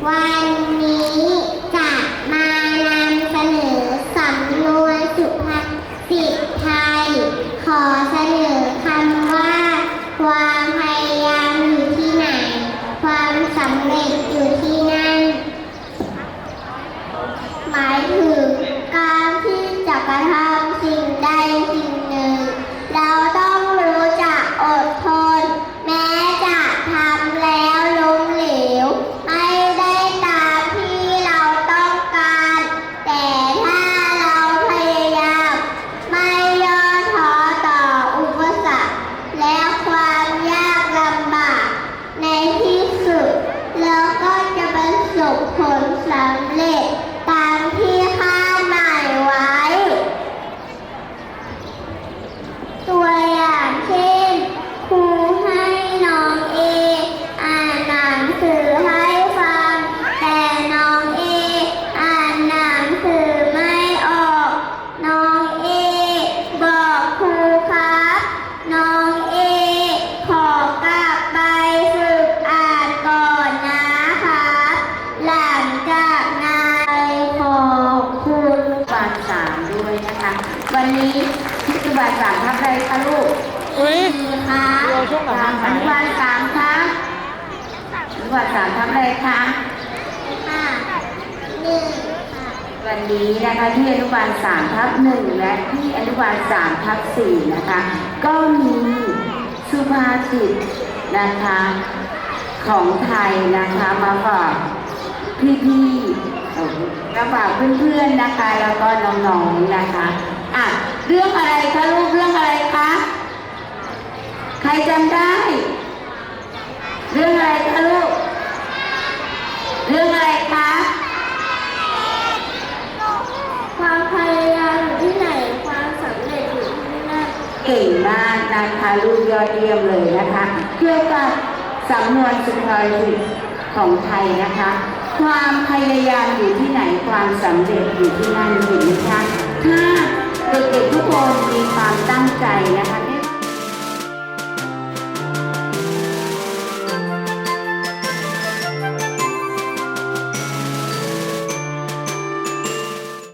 Why? สามด้วยนะคะ วันนี้พิธีบาทสามทับอะไรคะลูกอุ้ยค่ะเดี๋ยวช่วงหลังสามอนุบาลสามคะอนุบาลสามทับอะไรคะค่ะหนึ่งค่ะวันนี้นะคะที่อนุบาลสามทับหนึ่งและที่อนุบาลสามทับสี่นะคะ ก็มีสุภาษิตนะคะของไทยนะคะมาฝากพี่ๆ เอ่อมาฝากเพื่อนๆนะคะ แล้วก็น้องๆนะคะอะเรื่องอะไรคะลูกเรื่องอะไรคะใครจำได้ เรื่องอะไรคะลูกเรื่องอะไรคะความพยายามอยู่ที่ไหนความสำเร็จอยู่ที่นั่นเก่งมากนะคะลูกยอดเยี่ยมเลยนะคะเกี่ยวกับสำนวนสุภาษิตของไทยนะคะ ความพยายามอยู่ที่ไหนความสำเร็จอยู่ที่นั่นเห็นไหมคะถ้าเด็กๆทุกคนมีความตั้ง